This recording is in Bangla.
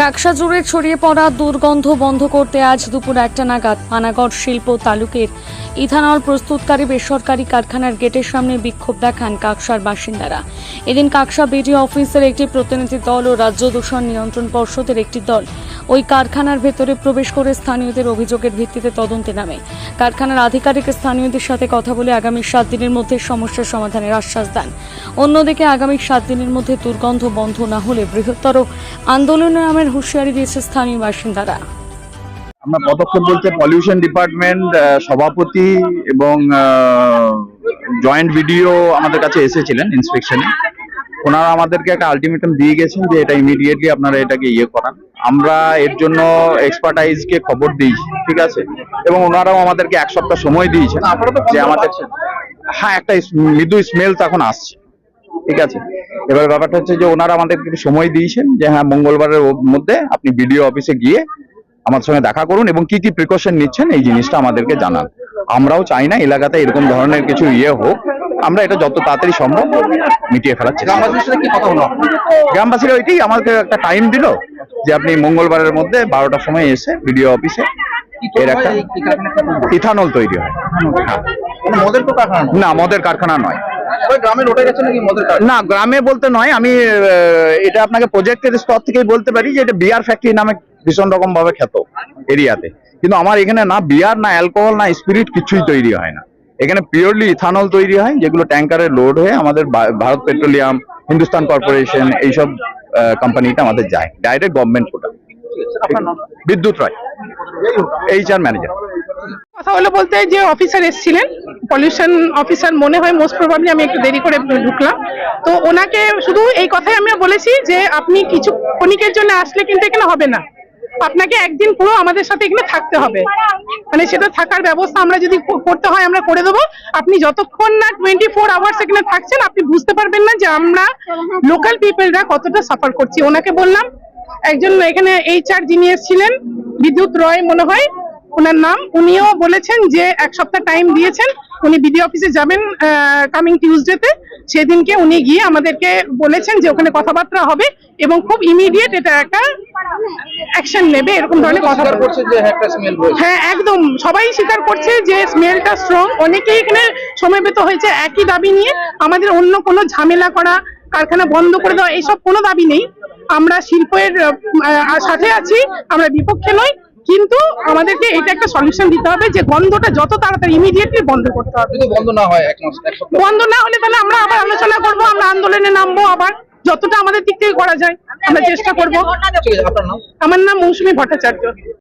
কাকসা জুড়ে ছড়িয়ে পড়া দুর্গন্ধ বন্ধ করতে আজ দুপুর একটা নাগাদ পানাগড় শিল্প তালুকের ইথানল প্রস্তুতকারী বেসরকারি কারখানার গেটের সামনে বিক্ষোভ দেখান কাকসার বাসিন্দারা। এদিন কাকসা বিডিও অফিসের একটি প্রতিনিধি দল ও রাজ্য দূষণ নিয়ন্ত্রণ পর্ষদের একটি দল ওই কারখানার ভেতরে প্রবেশ করে স্থানীয়দের অভিযোগের ভিত্তিতে তদন্তে নামে। কারখানার আধিকারিক স্থানীয়দের সাথে কথা বলে আগামী সাত দিনের মধ্যে সমস্যার সমাধানের আশ্বাস দেন। অন্যদিকে আগামী সাত দিনের মধ্যে দুর্গন্ধ বন্ধ না হলে বৃহত্তর আন্দোলনের নামের হুঁশিয়ারি দিয়েছে স্থানীয় বাসিন্দারা। আমরা পদক্ষেপ বলতে পলিউশন ডিপার্টমেন্ট সভাপতি এবং জয়েন্ট ভিডিও আমাদের কাছে এসেছিলেন ইন্সপেকশনে ওনারা আমাদেরকে একটা আলটিমেটাম দিয়ে গেছেন যে এটা ইমিডিয়েটলি আপনারা এটাকে ইয়ে করান। আমরা এর জন্য এক্সপার্টাইজকে খবর দিয়েছি ঠিক আছে? এবং ওনারাও আমাদেরকে এক সপ্তাহ সময় দিয়েছেন যে আমাদের হ্যাঁ একটা মৃদু স্মেল তখন আসছে ঠিক আছে? এবার ব্যাপারটা হচ্ছে যে ওনারা আমাদেরকে একটু সময় দিয়েছেন যে হ্যাঁ মঙ্গলবারের মধ্যে আপনি বিডিও অফিসে গিয়ে আমার সঙ্গে দেখা করুন এবং কি কি প্রিকশন নিচ্ছেন এই জিনিসটা আমাদেরকে জানান। আমরাও চাই না এলাকাতে এরকম ধরনের কিছু ইয়ে হোক। আমরা এটা যত তাড়াতাড়ি সম্ভব মিটিয়ে ফেলার চেষ্টা গ্রামবাসীর ওইটাই আমাকে একটা টাইম দিল যে আপনি মঙ্গলবারের মধ্যে বারোটার সময় এসে বিডিও অফিসে এর একটা হয়? ইথানল তৈরি হয়। হ্যাঁ। না মদের কারখানা নয়। না গ্রামে বলতে নয় আমি এটা আপনাকে প্রজেক্টের স্তর থেকেই বলতে পারি যে এটা বিয়ার ফ্যাক্টরি নামে ভীষণ রকম ভাবে খ্যাত এরিয়াতে। কিন্তু আমার এখানে না বিয়ার না অ্যালকোহল না স্পিরিট কিছুই তৈরি হয় না। এখানে পিওরলি ইথানল তৈরি হয়, যেগুলো ট্যাঙ্কারে লোড হয়ে আমাদের ভারত পেট্রোলিয়াম হিন্দুস্তান কর্পোরেশন এইসব কোম্পানিটা আমাদের যায় ডাইরেক্ট গভর্নমেন্ট প্রোডাক্ট বিদ্যুৎ রায় এইচ আর ম্যানেজার কথা হলো বলতে যে অফিসার এসেছিলেন পলিউশন অফিসার মনে হয় মোস্ট প্রবাবলি আমি একটু দেরি করে ঢুকলাম। তো ওনাকে শুধু এই কথাই আমি বলেছি যে আপনি কিছু ক্ষণিকের জন্য আসলে কিন্তু এখানে হবে না। আপনাকে একদিন পুরো আমাদের সাথে এখানে থাকতে হবে। মানে সেটা থাকার ব্যবস্থা আমরা যদি করতে হয়, আমরা করে দেবো। আপনি যতক্ষণ না টোয়েন্টি ফোর আওয়ার্স এখানে থাকছেন, আপনি বুঝতে পারবেন না যে আমরা লোকাল পিপলরা কতটা সাফার করছি। ওনাকে বললাম, একজন এখানে এইচআর যিনি এসেছিলেন, বিদ্যুৎ রয় মনে হয়, ওনার নাম, উনিও বলেছেন যে এক সপ্তাহ টাইম দিয়েছেন, উনি বিডি অফিসে যাবেন কামিং টিউসডেতে সেদিনকে উনি গিয়ে আমাদেরকে বলেছেন যে ওখানে কথাবার্তা হবে এবং খুব ইমিডিয়েট এটা একটা অ্যাকশন নেবে এরকম ধরনের কথা হ্যাঁ, হ্যাঁ একদম। সবাই স্বীকার করছে যে স্মেলটা স্ট্রং অনেকেই এখানে সমবেত হয়েছে একই দাবি নিয়ে। আমাদের অন্য কোনো ঝামেলা করা কারখানা বন্ধ করে দেওয়া এইসব কোনো দাবি নেই। আমরা শিল্পের সাথে আছি আমরা বিপক্ষে নই। কিন্তু আমাদেরকে এটা একটা সলিউশন দিতে হবে যে গন্ধটা যত তাড়াতাড়ি ইমিডিয়েটলি বন্ধ করতে হবে। যদি বন্ধ না হয় এক মাস এক বন্ধ না হলে তাহলে আমরা আবার আলোচনা করব আমরা আন্দোলনে নামবো আবার যতটা আমাদের দিক থেকে করা যায় আমরা চেষ্টা করব। আপনার নাম? আমার নাম মৌসুমী ভট্টাচার্য।